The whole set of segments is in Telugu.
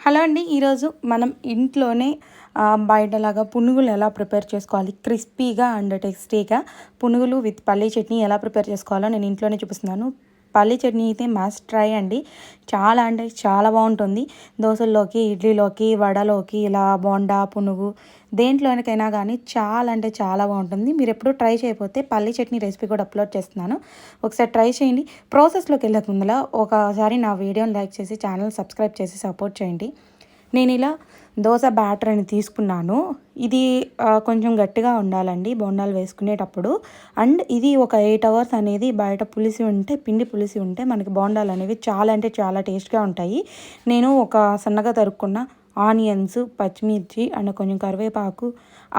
హలో అండి ఈరోజు మనం ఇంట్లోనే బయటలాగా పునుగులు ఎలా ప్రిపేర్ చేసుకోవాలి క్రిస్పీగా అండ్ టేస్టీగా పునుగులు విత్ పల్లీ చట్నీ ఎలా ప్రిపేర్ చేసుకోవాలో నేను ఇంట్లోనే చూపిస్తున్నాను. పల్లీ చట్నీ అయితే మస్ట్ ట్రై అండి. చాలా అంటే చాలా బాగుంటుంది. దోశల్లోకి ఇడ్లీలోకి వడలోకి ఇలా బోండా పునుగు దేంట్లోనికైనా కానీ చాలా అంటే చాలా బాగుంటుంది. మీరు ఎప్పుడు ట్రై చేయకపోతే పల్లీ చట్నీ రెసిపీ కూడా అప్లోడ్ చేస్తున్నాను. ఒకసారి ట్రై చేయండి. ప్రాసెస్లోకి వెళ్ళక ముందర ఒకసారి నా వీడియోని లైక్ చేసి ఛానల్ సబ్స్క్రైబ్ చేసి సపోర్ట్ చేయండి. నేను ఇలా దోశ బ్యాటర్ అని తీసుకున్నాను. ఇది కొంచెం గట్టిగా ఉండాలండి బొండాలు వేసుకునేటప్పుడు. అండ్ ఇది ఒక ఎయిట్ అవర్స్ అనేది బయట పులిసి ఉంటే పిండి పులిసి ఉంటే మనకి బోండాలు అనేవి చాలా అంటే చాలా టేస్ట్గా ఉంటాయి. నేను ఒక సన్నగా తరుక్కున్న ఆనియన్స్ పచ్చిమిర్చి అండ్ కొంచెం కరివేపాకు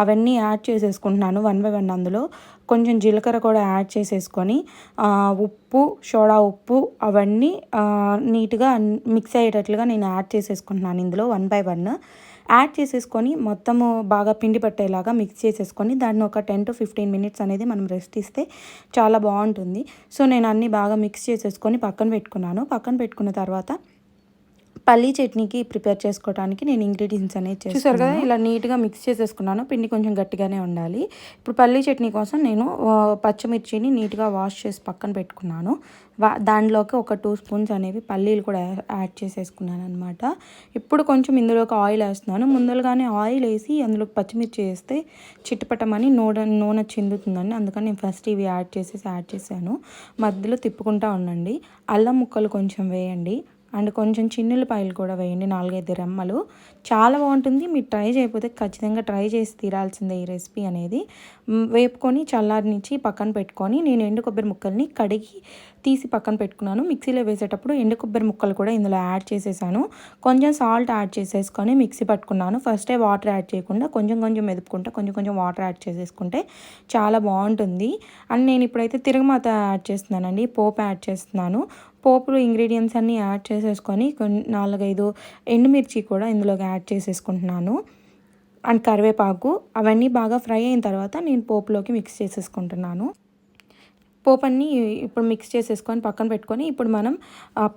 అవన్నీ యాడ్ చేసేసుకుంటున్నాను వన్ బై వన్ అందులో. కొంచెం జీలకర్ర కూడా యాడ్ చేసేసుకొని ఉప్పు సోడా ఉప్పు అవన్నీ నీట్గా మిక్స్ అయ్యేటట్లుగా నేను యాడ్ చేసేసుకుంటున్నాను ఇందులో వన్ బై వన్. యాడ్ చేసేసుకొని మొత్తము బాగా పిండి పట్టేలాగా మిక్స్ చేసేసుకొని దాన్ని ఒక టెన్ టు ఫిఫ్టీన్ మినిట్స్ అనేది మనం రెస్ట్ ఇస్తే చాలా బాగుంటుంది. సో నేను అన్నీ బాగా మిక్స్ చేసేసుకొని పక్కన పెట్టుకున్నాను. పక్కన పెట్టుకున్న తర్వాత పల్లీ చట్నీకి ప్రిపేర్ చేసుకోవడానికి నేను ఇంగ్రీడియంట్స్ అనేది చూసారు కదా ఇలా నీట్గా మిక్స్ చేసేసుకున్నాను. పిండి కొంచెం గట్టిగానే ఉండాలి. ఇప్పుడు పల్లీ చట్నీ కోసం నేను పచ్చిమిర్చిని నీట్గా వాష్ చేసి పక్కన పెట్టుకున్నాను. వా దానిలోకి ఒక టూ స్పూన్స్ అనేవి పల్లీలు కూడా యాడ్ చేసేసుకున్నాను అనమాట ఇప్పుడు కొంచెం ఇందులోకి ఆయిల్ వేస్తున్నాను. ముందరగానే ఆయిల్ వేసి అందులో పచ్చిమిర్చి వేస్తే చిట్టపట్టమని నూనె నూనె చిందుతుందండి. అందుకని నేను ఫస్ట్ ఇవి యాడ్ చేసేసి యాడ్ చేశాను. మధ్యలో తిప్పుకుంటా ఉండండి. అల్లం ముక్కలు కొంచెం వేయండి. అండ్ కొంచెం చిన్నులపాయలు కూడా వేయండి నాలుగైదు రెమ్మలు. చాలా బాగుంటుంది. మీరు ట్రై చేయకపోతే ఖచ్చితంగా ట్రై చేసి తీరాల్సిందే ఈ రెసిపీ అనేది. వేపుకొని చల్లారినిచ్చి పక్కన పెట్టుకొని నేను ఎండు కొబ్బరి ముక్కల్ని కడిగి తీసి పక్కన పెట్టుకున్నాను. మిక్సీలో వేసేటప్పుడు ఎండు కొబ్బరి ముక్కలు కూడా ఇందులో యాడ్ చేసేసాను. కొంచెం సాల్ట్ యాడ్ చేసేసుకొని మిక్సీ పట్టుకున్నాను. ఫస్టే వాటర్ యాడ్ చేయకుండా కొంచెం కొంచెం మెదుపుకుంటే కొంచెం కొంచెం వాటర్ యాడ్ చేసేసుకుంటే చాలా బాగుంటుంది. అండ్ నేను ఇప్పుడైతే తిరగమాత యాడ్ చేస్తున్నానండి పోపు యాడ్ చేస్తున్నాను. పోపులు ఇంగ్రీడియంట్స్ అన్నీ యాడ్ చేసేసుకొని కొన్ని నాలుగైదు ఎండుమిర్చి కూడా ఇందులోకి యాడ్ చేసేసుకుంటున్నాను. అండ్ కరివేపాకు అవన్నీ బాగా ఫ్రై అయిన తర్వాత నేను పోపులోకి మిక్స్ చేసేసుకుంటున్నాను. పోపన్ని ఇప్పుడు మిక్స్ చేసేసుకొని పక్కన పెట్టుకొని ఇప్పుడు మనం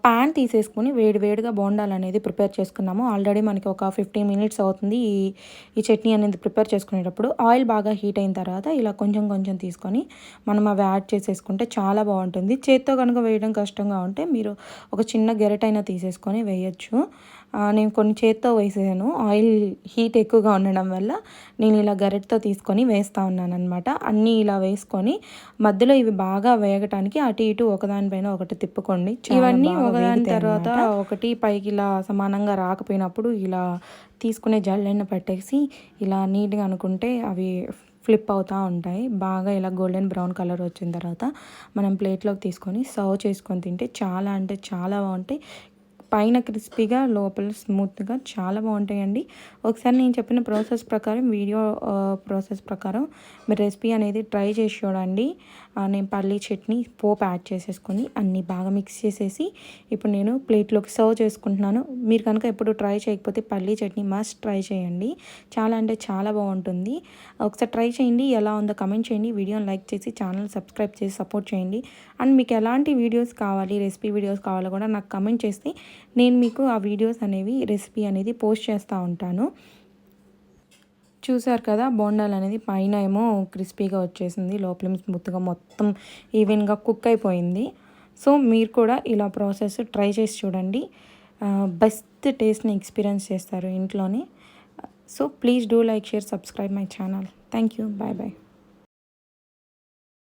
ప్యాన్ తీసేసుకొని వేడి వేడిగా బోండాలు అనేది ప్రిపేర్ చేసుకున్నాము. ఆల్రెడీ మనకి ఒక ఫిఫ్టీన్ మినిట్స్ అవుతుంది ఈ ఈ చట్నీ అనేది ప్రిపేర్ చేసుకునేటప్పుడు. ఆయిల్ బాగా హీట్ అయిన తర్వాత ఇలా కొంచెం కొంచెం తీసుకొని మనం అవి యాడ్ చేసేసుకుంటే చాలా బాగుంటుంది. చేత్తో కనుక వేయడం కష్టంగా ఉంటే మీరు ఒక చిన్న గెరెట్ అయినా తీసేసుకొని వేయచ్చు. నేను కొన్ని చేత్తో వేసాను ఆయిల్ హీట్ ఎక్కువగా ఉండడం వల్ల నేను ఇలా గరిటతో తీసుకొని వేస్తూ ఉన్నాను అనమాట అన్నీ ఇలా వేసుకొని మధ్యలో ఇవి బాగా వేగటానికి అటు ఇటు ఒకదానిపైన ఒకటి తిప్పుకోండి. ఇవన్నీ ఒకదాని తర్వాత ఒకటి పైకి ఇలా సమానంగా రాకపోయినప్పుడు ఇలా తీసుకునే జల్లెన్న పెట్టేసి ఇలా నీట్గా అనుకుంటే అవి ఫ్లిప్ అవుతూ ఉంటాయి. బాగా ఇలా గోల్డెన్ బ్రౌన్ కలర్ వచ్చిన తర్వాత మనం ప్లేట్లోకి తీసుకొని సర్వ్ చేసుకొని తింటే చాలా అంటే చాలా బాగుంటాయి. పైన క్రిస్పీగా లోపల స్మూత్గా చాలా బాగుంటాయండి. ఒకసారి నేను చెప్పిన ప్రాసెస్ ప్రకారం వీడియో ప్రాసెస్ ప్రకారం మీరు రెసిపీ అనేది ట్రై చేసి చూడండి. నేను పల్లీ చట్నీ పోపు యాడ్ చేసేసుకొని అన్నీ బాగా మిక్స్ చేసేసి ఇప్పుడు నేను ప్లేట్లోకి సర్వ్ చేసుకుంటున్నాను. మీరు కనుక ఎప్పుడు ట్రై చేయకపోతే పల్లీ చట్నీ మస్ట్ ట్రై చేయండి. చాలా అంటే చాలా బాగుంటుంది. ఒకసారి ట్రై చేయండి ఎలా ఉందో కమెంట్ చేయండి వీడియోని లైక్ చేసి ఛానల్ సబ్స్క్రైబ్ చేసి సపోర్ట్ చేయండి. అండ్ మీకు ఎలాంటి వీడియోస్ కావాలి రెసిపీ వీడియోస్ కావాలో కూడా నాకు కమెంట్ చేస్తే నేను మీకు ఆ వీడియోస్ అనేవి రెసిపీ అనేది పోస్ట్ చేస్తూ ఉంటాను. చూసారు కదా బోండాలు అనేది పైన ఏమో క్రిస్పీగా వచ్చేసింది లోపల స్మూత్గా మొత్తం ఈవెన్గా కుక్ అయిపోయింది. సో మీరు కూడా ఇలా ప్రాసెస్ ట్రై చేసి చూడండి. బెస్ట్ టేస్ట్ని ఎక్స్పీరియన్స్ చేస్తారు ఇంట్లోనే. So please do like share subscribe my channel. Thank you. Bye bye